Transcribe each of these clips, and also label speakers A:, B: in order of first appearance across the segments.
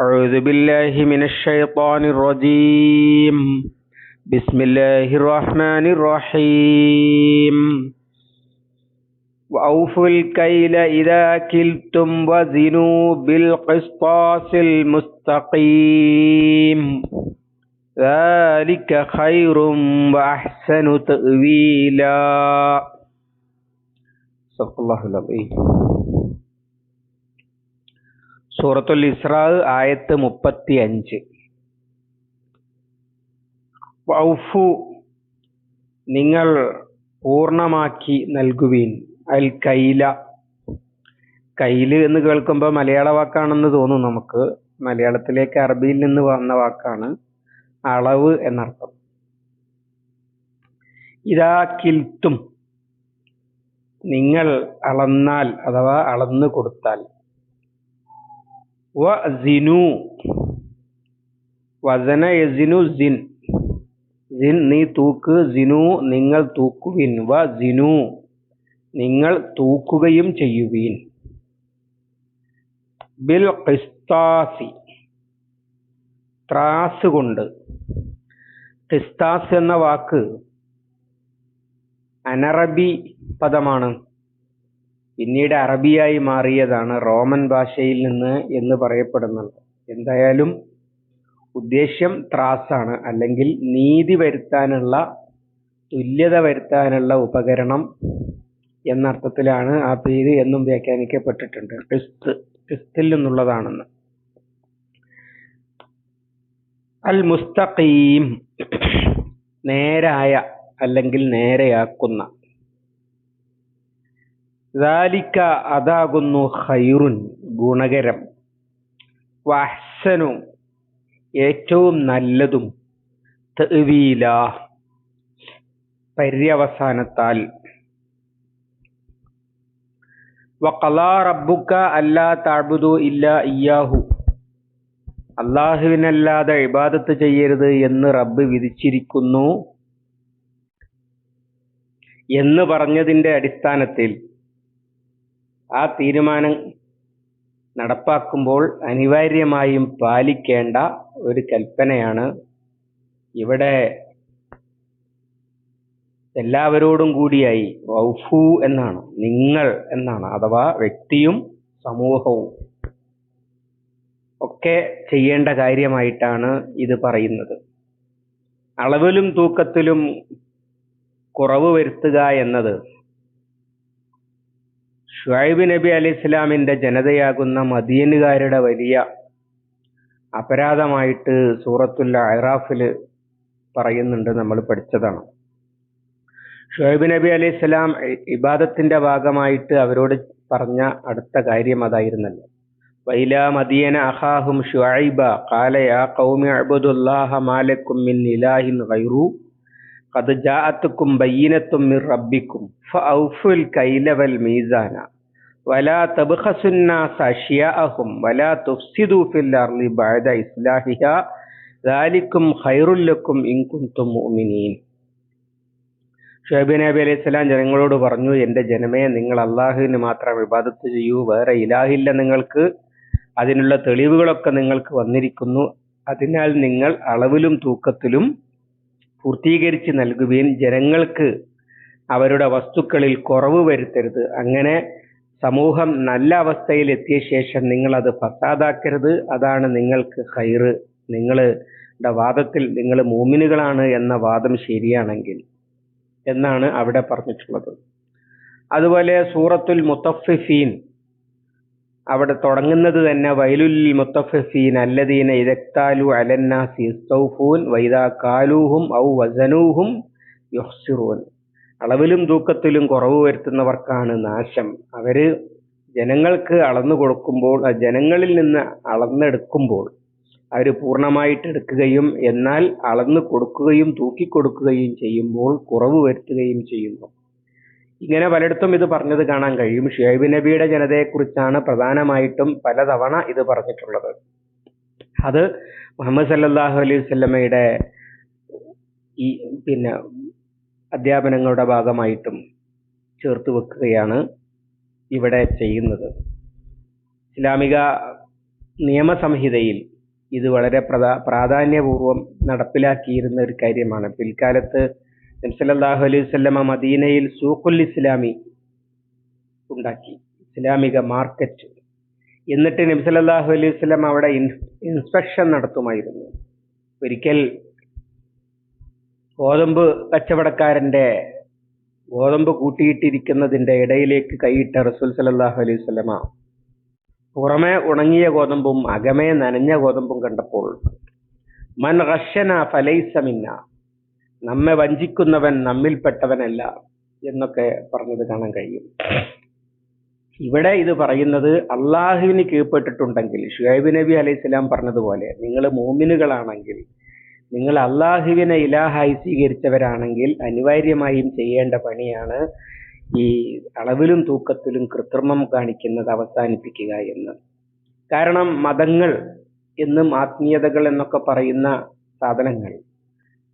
A: أعوذ بالله من الشيطان الرجيم. بسم الله الرحمن الرحيم. وأوفوا الكيل إذا كلتم وزنوا بالقسطاس المستقيم. ذلك خير وأحسن تأويلا. صدق الله العظيم. സൂറത്തുൽ ഇസ്രാ ആയത്ത് മുപ്പത്തി അഞ്ച് വൗഫു നിങ്ങൾ പൂർണമാക്കി നൽകുവീൻ. അൽ കൈല. കൈൽ എന്ന് കേൾക്കുമ്പോൾ മലയാള വാക്കാണെന്ന് തോന്നും നമുക്ക്. മലയാളത്തിലേക്ക് അറബിയിൽ നിന്ന് വന്ന വാക്കാണ് അളവ് എന്നർത്ഥം. ഇതാ കിൽത്തും. നിങ്ങൾ അളന്നാൽ അഥവാ അളന്നു കൊടുത്താൽ. വ സിനു വസന യസിനു സിൻ. സിൻ നീ തൂക്ക് സിനു നിങ്ങൾ തൂക്കുവിൻ. വ സിനു നിങ്ങൾ തൂക്കുകയും ചെയ്യുവീൻ. ബിൽ ഖിസ്താസി. ത്രാസ് കൊണ്ട്. ഖിസ്താസ് എന്ന വാക്ക് അനറബി പദമാണ്. പിന്നീട് അറബിയായി മാറിയതാണ് റോമൻ ഭാഷയിൽ നിന്ന് എന്ന് പറയപ്പെടുന്നുണ്ട്. എന്തായാലും ഉദ്ദേശ്യം ത്രാസാണ്. അല്ലെങ്കിൽ നീതി വരുത്താനുള്ള തുല്യത വരുത്താനുള്ള ഉപകരണം എന്നർത്ഥത്തിലാണ് ആ പേര് എന്നും വ്യാഖ്യാനിക്കപ്പെട്ടിട്ടുണ്ട്. ക്രിസ്ത് ക്രിസ്തിൽ നിന്നുള്ളതാണെന്ന്. അൽ മുസ്തഖീം നേരായ അല്ലെങ്കിൽ നേരെയാക്കുന്ന ذാലിക്ക അതാകുന്നു ഹൈറുൻ ഗുണകരം. വഹ്സനു ഏറ്റവും നല്ലതും തവീല പര്യവസാനത്താൽ. വക്കലാ റബ്ബുക്ക അല്ലാ താഴ്ബുദു ഇല്ല ഇയാഹു അള്ളാഹുവിനല്ലാതെ ഇബാദത്ത് ചെയ്യരുത് എന്ന് റബ്ബ് വിധിച്ചിരിക്കുന്നു എന്ന് പറഞ്ഞതിന്റെ അടിസ്ഥാനത്തിൽ ആ തീരുമാനം നടപ്പാക്കുമ്പോൾ അനിവാര്യമായും പാലിക്കേണ്ട ഒരു കൽപ്പനയാണ് ഇവിടെ എല്ലാവരോടും കൂടിയായി വൗഫു എന്നാണ് നിങ്ങൾ എന്നാണ് അഥവാ വ്യക്തിയും സമൂഹവും ഒക്കെ ചെയ്യേണ്ട കാര്യമായിട്ടാണ് ഇത് പറയുന്നത്. അളവിലും തൂക്കത്തിലും കുറവ് വരുത്തുക എന്നത് ഷുഹൈബ് നബി അലി ഇസ്ലാമിന്റെ ജനതയാകുന്ന മദീനുകാരുടെ വലിയ അപരാധമായിട്ട് സൂറത്തുൽ അഹ്റാഫിൽ പറയുന്നുണ്ട് നമ്മൾ പഠിച്ചതാണ്. ഷുഹൈബ് നബി അലി ഇസ്ലാം ഇബാദത്തിന്റെ ഭാഗമായിട്ട് അവരോട് പറഞ്ഞ അടുത്ത കാര്യം അതായിരുന്നല്ലോ. വൈല മദിയന അഹാഹും ഷുഹൈബ കാലയാ ഖൗമി അബ്ദുല്ലാഹ മാലക്കും മിൻ ഇലാഹിൻ ഗൈറു. കത് ജാഅത്തുക്കും ബയ്യനത്തും മിർ റബ്ബിക്കും ഫൗഫുൽ കൈലവൽ മീസാന വലാ തബ്ഖസുന്നാസ് അഷ്യാഅഹും വലാ തുഫ്സിദു ഫിൽ അർളി ബഅദ ഇസ്ലാഹിഹ ദാലിക്കും ഖൈറുല്ലക്കും ഇൻകുന്തും മുഅ്മിനീൻ ഷുഹബി നബി അലൈഹി സ്വലാം ജനങ്ങളോട് പറഞ്ഞു എന്റെ ജനമേ നിങ്ങൾ അള്ളാഹുവിന് മാത്രം വിവാദത്ത് ചെയ്യൂ വേറെ ഇലാഹില്ല നിങ്ങൾക്ക്. അതിനുള്ള തെളിവുകളൊക്കെ നിങ്ങൾക്ക് വന്നിരിക്കുന്നു. അതിനാൽ നിങ്ങൾ അളവിലും തൂക്കത്തിലും പൂർത്തീകരിച്ച് നൽകുകയും ജനങ്ങൾക്ക് അവരുടെ വസ്തുക്കളിൽ കുറവ് വരുത്തരുത്. അങ്ങനെ സമൂഹം നല്ല അവസ്ഥയിൽ എത്തിയ ശേഷം നിങ്ങൾ അത് ഫസാദാക്കരുത്. അതാണ് നിങ്ങൾക്ക് ഹൈറ് നിങ്ങളുടെ വാദത്തിൽ നിങ്ങൾ മൂമിനുകളാണ് എന്ന വാദം ശരിയാണെങ്കിൽ എന്നാണ് അവിടെ പറഞ്ഞിട്ടുള്ളത്. അതുപോലെ സൂറത്തുൽ മുത്തഫിഫീൻ അവിടെ തുടങ്ങുന്നത് തന്നെ വൈലുൽ മുത്തഫസീൻ അല്ലദീന ഇരക്താലു അലന്നാസി വൈദാ കാലൂഹും ഔ വസനൂഹും യുഹ്സിറൂൻ. അളവിലും തൂക്കത്തിലും കുറവ് വരുത്തുന്നവർക്കാണ് നാശം. അവർ ജനങ്ങൾക്ക് അളന്നു കൊടുക്കുമ്പോൾ ജനങ്ങളിൽ നിന്ന് അളന്നെടുക്കുമ്പോൾ അവർ പൂർണമായിട്ട് എടുക്കുകയും എന്നാൽ അളന്നു കൊടുക്കുകയും തൂക്കിക്കൊടുക്കുകയും ചെയ്യുമ്പോൾ കുറവ് വരുത്തുകയും ചെയ്യുന്നു. ഇങ്ങനെ പലയിടത്തും ഇത് പറഞ്ഞത് കാണാൻ കഴിയും. ഷുഹൈബ് നബിയുടെ ജനതയെക്കുറിച്ചാണ് പ്രധാനമായിട്ടും പലതവണ ഇത് പറഞ്ഞിട്ടുള്ളത്. അത് മുഹമ്മദ് സല്ലാഹു അലൈഹി വല്ലമയുടെ ഈ പിന്നെ അധ്യാപനങ്ങളുടെ ഭാഗമായിട്ടും ചേർത്ത് വെക്കുകയാണ് ഇവിടെ ചെയ്യുന്നത്. ഇസ്ലാമിക നിയമസംഹിതയിൽ ഇത് വളരെ പ്രധാ പ്രാധാന്യപൂർവം നടപ്പിലാക്കിയിരുന്ന ഒരു കാര്യമാണ്. പിൽക്കാലത്ത് നബ്സല്ലാഹു അലൈഹി വസല്ലമ മദീനയിൽ സൂഖുൽ ഇസ്ലാമി ഉണ്ടാക്കി. ഇസ്ലാമിക മാർക്കറ്റ്. എന്നിട്ട് നബ്സല്ലാഹു അലൈഹി സ്വലം അവിടെ ഇൻസ്പെക്ഷൻ നടത്തുമായിരുന്നു. ഒരിക്കൽ ഗോതമ്പ് കച്ചവടക്കാരന്റെ ഗോതമ്പ് കൂട്ടിയിട്ടിരിക്കുന്നതിന്റെ ഇടയിലേക്ക് കൈയിട്ട റസൂൽ സല്ലല്ലാഹു അലൈഹി സ്വലമ പുറമെ ഉണങ്ങിയ ഗോതമ്പും അകമേ നനഞ്ഞ ഗോതമ്പും കണ്ടപ്പോൾ മൻ റഷ്യന ഫലൈസ മിന്ന നമ്മെ വഞ്ചിക്കുന്നവൻ നമ്മിൽപ്പെട്ടവനല്ല എന്നൊക്കെ പറഞ്ഞത് കാണാൻ കഴിയും. ഇവിടെ ഇത് പറയുന്നത് അള്ളാഹുവിന് കീഴ്പ്പെട്ടിട്ടുണ്ടെങ്കിൽ ഷുഹൈബ് നബി അലൈഹിസ്സലാം പറഞ്ഞതുപോലെ നിങ്ങൾ മോമിനുകളാണെങ്കിൽ നിങ്ങൾ അള്ളാഹുവിനെ ഇലാഹായി സ്വീകരിച്ചവരാണെങ്കിൽ അനിവാര്യമായും ചെയ്യേണ്ട പണിയാണ് ഈ അളവിലും തൂക്കത്തിലും കൃത്രിമം കാണിക്കുന്നത് അവസാനിപ്പിക്കുക എന്ന്. കാരണം മതങ്ങൾ എന്നും ആത്മീയതകൾ എന്നൊക്കെ പറയുന്ന സാധനങ്ങൾ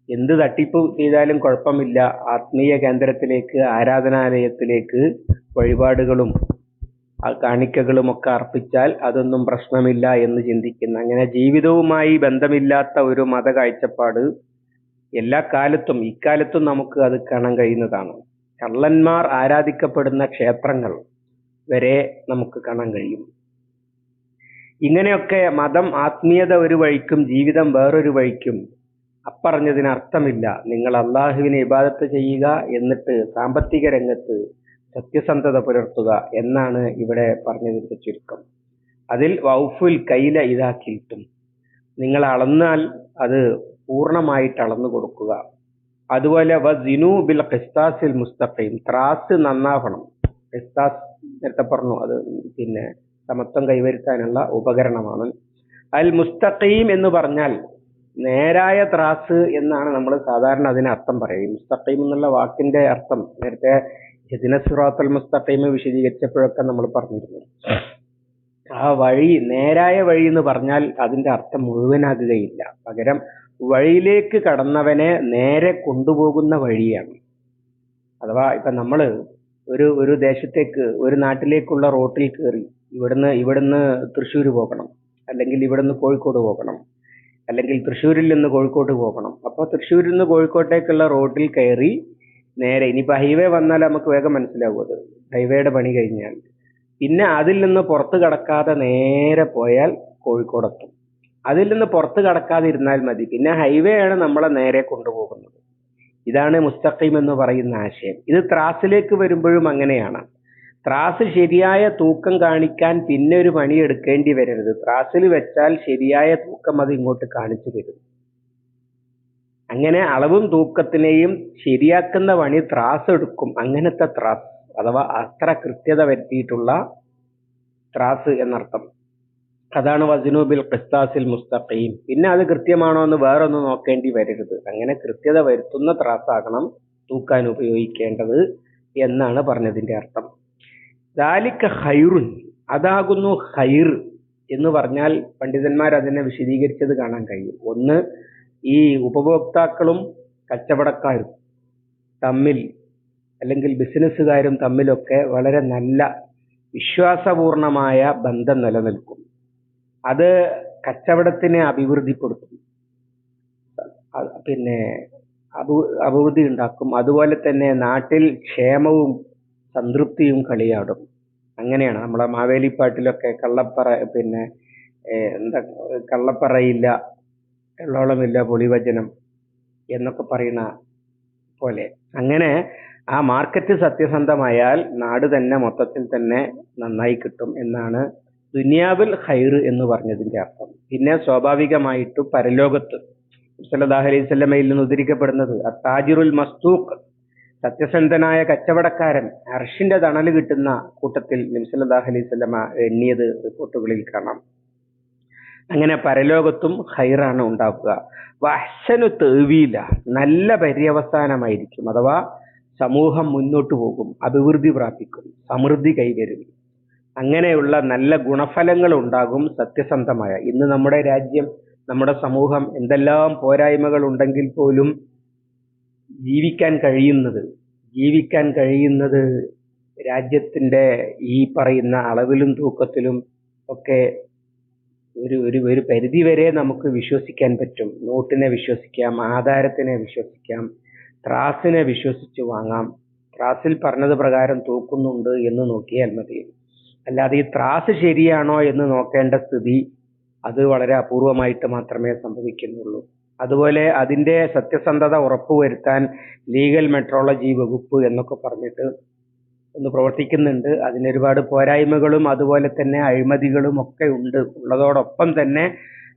A: എന്ത് തട്ടിപ്പ് ചെയ്താലും കുഴപ്പമില്ല. ആത്മീയ കേന്ദ്രത്തിലേക്ക് ആരാധനാലയത്തിലേക്ക് വഴിപാടുകളും ആ കാണിക്കകളും ഒക്കെ അർപ്പിച്ചാൽ അതൊന്നും പ്രശ്നമില്ല എന്ന് ചിന്തിക്കുന്ന. അങ്ങനെ ജീവിതവുമായി ബന്ധമില്ലാത്ത ഒരു മത കാഴ്ചപ്പാട് എല്ലാ കാലത്തും ഇക്കാലത്തും നമുക്ക് അത് കാണാൻ കഴിയുന്നതാണ്. കള്ളന്മാർ ആരാധിക്കപ്പെടുന്ന ക്ഷേത്രങ്ങൾ വരെ നമുക്ക് കാണാൻ കഴിയും. ഇങ്ങനെയൊക്കെ മതം ആത്മീയത ഒരു വഴിക്കും ജീവിതം വേറൊരു വഴിക്കും അപ്പറഞ്ഞതിന് അർത്ഥമില്ല നിങ്ങൾ അള്ളാഹുവിനെ ഇബാദത്ത് ചെയ്യുക എന്നിട്ട് സാമ്പത്തിക രംഗത്ത് സത്യസന്ധത പുലർത്തുക എന്നാണ് ഇവിടെ പറഞ്ഞതിന്റെ ചുരുക്കം അതിൽ വൗഫുൽ കൈല ഇതാക്കിയിട്ടും നിങ്ങൾ അളന്നാൽ അത് പൂർണമായിട്ട് അളന്നു കൊടുക്കുക. അതുപോലെ വസിനു ബിൽ ഖിസ്താസിൽ മുസ്തഖീം. ത്രാസ് നന്നാവണം. ഖിസ്താസ് നേരത്തെ പറഞ്ഞു അത് പിന്നെ സമത്വം കൈവരുത്താനുള്ള ഉപകരണമാണ്. അൽ മുസ്തഖീം എന്ന് പറഞ്ഞാൽ നേരായ ത്രാസ് എന്നാണ് നമ്മൾ സാധാരണ അതിന് അർത്ഥം പറയുക. മുസ്തഖീം എന്നുള്ള വാക്കിന്റെ അർത്ഥം നേരത്തെ ഹിദിന സുറാത്തൽ മുസ്തഖീം വിശദീകരിച്ചപ്പോഴൊക്കെ നമ്മൾ പറഞ്ഞിരുന്നു. ആ വഴി നേരായ വഴി എന്ന് പറഞ്ഞാൽ അതിന്റെ അർത്ഥം മുഴുവനാകുകയില്ല. പകരം വഴിയിലേക്ക് കടന്നവനെ നേരെ കൊണ്ടുപോകുന്ന വഴിയാണ്. അഥവാ ഇപ്പൊ നമ്മൾ ഒരു ഒരു ദേശത്തേക്ക് ഒരു നാട്ടിലേക്കുള്ള റോട്ടിൽ കയറി ഇവിടുന്ന് ഇവിടുന്ന് തൃശ്ശൂർ പോകണം. അല്ലെങ്കിൽ ഇവിടുന്ന് കോഴിക്കോട് പോകണം. അല്ലെങ്കിൽ തൃശ്ശൂരിൽ നിന്ന് കോഴിക്കോട്ട് പോകണം. അപ്പോൾ തൃശ്ശൂരിൽ നിന്ന് കോഴിക്കോട്ടേക്കുള്ള റോഡിൽ കയറി നേരെ ഇനിയിപ്പോൾ ഹൈവേ വന്നാൽ നമുക്ക് വേഗം മനസ്സിലാവും അത്. ഹൈവേയുടെ പണി കഴിഞ്ഞാൽ. പിന്നെ അതിൽ നിന്ന് പുറത്ത് കടക്കാതെ നേരെ പോയാൽ കോഴിക്കോടെത്തും അതിൽ നിന്ന് പുറത്ത് കടക്കാതെ ഇരുന്നാൽ മതി. പിന്നെ ഹൈവേ ആണ് നമ്മളെ നേരെ കൊണ്ടുപോകുന്നത്. ഇതാണ് മുസ്തഖീം എന്ന് പറയുന്ന ആശയം. ഇത് ത്രാസിലേക്ക് വരുമ്പോഴും അങ്ങനെയാണ്. ത്രാസ് ശരിയായ തൂക്കം കാണിക്കാൻ പിന്നെ ഒരു പണി എടുക്കേണ്ടി വരരുത്. ത്രാസിൽ വെച്ചാൽ ശരിയായ തൂക്കം അത് ഇങ്ങോട്ട് കാണിച്ചു തരും. അങ്ങനെ അളവും തൂക്കത്തിനെയും ശരിയാക്കുന്ന പണി ത്രാസ് എടുക്കും. അങ്ങനത്തെ ത്രാസ് അഥവാ അത്ര കൃത്യത വരുത്തിയിട്ടുള്ള ത്രാസ് എന്നർത്ഥം. അതാണ് വസിനൂബിൽ ഖിസ്താസിൽ മുസ്തഖീം. പിന്നെ അത് കൃത്യമാണോ എന്ന് വേറൊന്ന് നോക്കേണ്ടി വരരുത്. അങ്ങനെ കൃത്യത വരുത്തുന്ന ത്രാസാകണം തൂക്കാൻ ഉപയോഗിക്കേണ്ടത് എന്നാണ് പറഞ്ഞതിന്റെ അർത്ഥം. ദാലിക്ക ഹൈറുൻ അതാകുന്നു ഹൈർ എന്ന് പറഞ്ഞാൽ പണ്ഡിതന്മാർ അതിനെ വിശദീകരിച്ചത് കാണാൻ കഴിയും. ഒന്ന് ഈ ഉപഭോക്താക്കളും കച്ചവടക്കാരും തമ്മിൽ അല്ലെങ്കിൽ ബിസിനസ്സുകാരും തമ്മിലൊക്കെ വളരെ നല്ല വിശ്വാസപൂർണമായ ബന്ധം നിലനിൽക്കും. അത് കച്ചവടത്തിനെ അഭിവൃദ്ധിപ്പെടുത്തും. പിന്നെ അഭി അഭിവൃദ്ധി ഉണ്ടാക്കും അതുപോലെ തന്നെ നാട്ടിൽ ക്ഷേമവും സംതൃപ്തിയും കളിയാടും. അങ്ങനെയാണ്. നമ്മളെ മാവേലിപ്പാട്ടിലൊക്കെ കള്ളപ്പറ പിന്നെ എന്താ കള്ളപ്പറയില്ല എള്ളോളമില്ല പൊളിവചനം എന്നൊക്കെ പറയുന്ന പോലെ. അങ്ങനെ ആ മാർക്കറ്റ് സത്യസന്ധമായാൽ നാട് തന്നെ മൊത്തത്തിൽ തന്നെ നന്നായി കിട്ടും എന്നാണ് ദുനിയാവിൽ ഹൈർ എന്ന് പറഞ്ഞതിന്റെ അർത്ഥം. പിന്നെ സ്വാഭാവികമായിട്ടും പരലോകത്ത് സല്ലല്ലാഹു അലൈഹി വസല്ലമയിൽ നിന്ന് ഉദ്ധരിക്കപ്പെടുന്നത് അത്താജിറുൽ മസ്തൂഖ് സത്യസന്ധനായ കച്ചവടക്കാരൻ അർഷിന്റെ തണൽ കിട്ടുന്ന കൂട്ടത്തിൽ നബിസല്ലാഹു അലൈഹി സ്വലമ എണ്ണിയത് റിപ്പോർട്ടുകളിൽ കാണാം. അങ്ങനെ പരലോകത്തും ഹൈറാണ് ഉണ്ടാക്കുക വഹ്സനു തെവിയില്ല നല്ല പര്യവസാനമായിരിക്കും അഥവാ സമൂഹം മുന്നോട്ട് പോകും അഭിവൃദ്ധി പ്രാപിക്കും സമൃദ്ധി കൈവരും. അങ്ങനെയുള്ള നല്ല ഗുണഫലങ്ങൾ ഉണ്ടാകും സത്യസന്ധമായ. ഇന്ന് നമ്മുടെ രാജ്യം നമ്മുടെ സമൂഹം എന്തെല്ലാം പോരായ്മകൾ ഉണ്ടെങ്കിൽ പോലും ജീവിക്കാൻ കഴിയുന്നത് ജീവിക്കാൻ കഴിയുന്നത് രാജ്യത്തിന്റെ ഈ പറയുന്ന അളവിലും തൂക്കത്തിലും ഒക്കെ ഒരു ഒരു ഒരു പരിധി വരെ നമുക്ക് വിശ്വസിക്കാൻ പറ്റും. നോട്ടിനെ വിശ്വസിക്കാം ആധാരത്തിനെ വിശ്വസിക്കാം ത്രാസിനെ വിശ്വസിച്ച് വാങ്ങാം. ത്രാസിൽ പറഞ്ഞത് പ്രകാരം തൂക്കുന്നുണ്ട് എന്ന് നോക്കിയാൽ മതി. അല്ലാതെ ഈ ത്രാസ് ശരിയാണോ എന്ന് നോക്കേണ്ട സ്ഥിതി അത് വളരെ അപൂർവമായിട്ട് മാത്രമേ സംഭവിക്കുന്നുള്ളൂ. അതുപോലെ അതിന്റെ സത്യസന്ധത ഉറപ്പുവരുത്താൻ ലീഗൽ മെട്രോളജി വകുപ്പ് എന്നൊക്കെ പറഞ്ഞിട്ട് ഒന്ന് പ്രവർത്തിക്കുന്നുണ്ട്. അതിന് ഒരുപാട് പോരായ്മകളും അതുപോലെ തന്നെ അഴിമതികളും ഒക്കെ ഉണ്ട്. ഉള്ളതോടൊപ്പം തന്നെ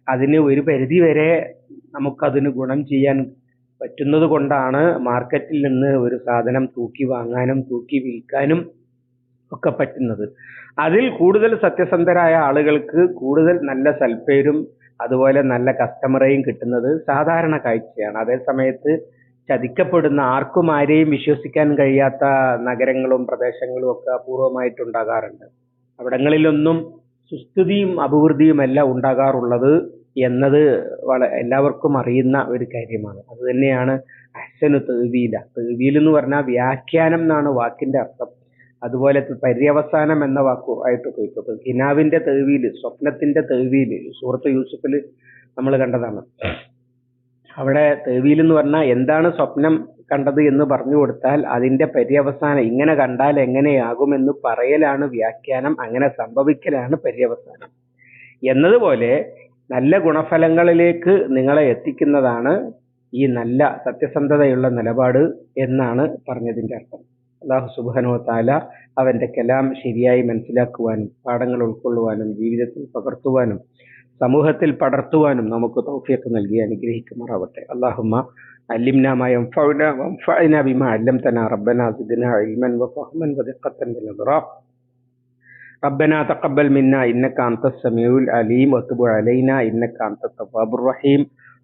A: അതിന് ഒരു പരിധി വരെ നമുക്കതിന് ഗുണം ചെയ്യാൻ പറ്റുന്നത് കൊണ്ടാണ് മാർക്കറ്റിൽ നിന്ന് ഒരു സാധനം തൂക്കി വാങ്ങാനും തൂക്കി വിൽക്കാനും ഒക്കെ പറ്റുന്നത്. അതിൽ കൂടുതൽ സത്യസന്ധരായ ആളുകൾക്ക് കൂടുതൽ നല്ല സൽപ്പേരും അതുപോലെ നല്ല കസ്റ്റമറേയും കിട്ടുന്നത് സാധാരണ കാഴ്ചയാണ്. അതേ സമയത്ത് ചതിക്കപ്പെടുന്ന ആർക്കും ആരെയും വിശ്വസിക്കാൻ കഴിയാത്ത നഗരങ്ങളും പ്രദേശങ്ങളും ഒക്കെ അപൂർവമായിട്ടുണ്ടാകാറുണ്ട് അവിടങ്ങളിലൊന്നും സുസ്ഥിതിയും അഭിവൃദ്ധിയും എല്ലാം ഉണ്ടാകാറുള്ളത് എന്നത് വള എല്ലാവർക്കും അറിയുന്ന ഒരു കാര്യമാണ്. അത് തന്നെയാണ് അഹ്സനു തേവീല തേവീൽ എന്ന് പറഞ്ഞാൽ വ്യാഖ്യാനം എന്നാണ് വാക്കിന്റെ അർത്ഥം. അതുപോലെ പര്യവസാനം എന്ന വാക്കു ആയിട്ട് ഉപയോഗിക്കും. കിനാവിന്റെ തെളിവിയിൽ സ്വപ്നത്തിന്റെ തെളിവിയിൽ സൂറത്ത് യൂസുഫിൽ നമ്മൾ കണ്ടതാണ്. അവിടെ തെളിവിയിൽ എന്ന് പറഞ്ഞാൽ എന്താണ് സ്വപ്നം കണ്ടത് എന്ന് പറഞ്ഞു കൊടുത്താൽ അതിന്റെ പര്യവസാനം ഇങ്ങനെ കണ്ടാൽ എങ്ങനെയാകുമെന്ന് പറയലാണ് വ്യാഖ്യാനം അങ്ങനെ സംഭവിക്കലാണ് പര്യവസാനം. എന്നതുപോലെ നല്ല ഗുണഫലങ്ങളിലേക്ക് നിങ്ങളെ എത്തിക്കുന്നതാണ് ഈ നല്ല സത്യസന്ധതയുള്ള നിലപാട് എന്നാണ് പറഞ്ഞതിന്റെ അർത്ഥം. അള്ളാഹു സുബാനോ താല അവന്റെ കലാം ശരിയായി മനസ്സിലാക്കുവാനും പാഠങ്ങൾ ഉൾക്കൊള്ളുവാനും ജീവിതത്തിൽ പകർത്തുവാനും സമൂഹത്തിൽ പടർത്തുവാനും നമുക്ക് തൗഫീഖ് നൽകി അനുഗ്രഹിക്കുമാറാവട്ടെ അള്ളാഹുമ്മ علمنا ما ينفعنا وانفعنا بما علمتنا ربنا زدنا علما وفهما ودقة بالإضراء ربنا تقبل منا إنك أنت السميع العليم وتب علينا إنك أنت التواب الرحيم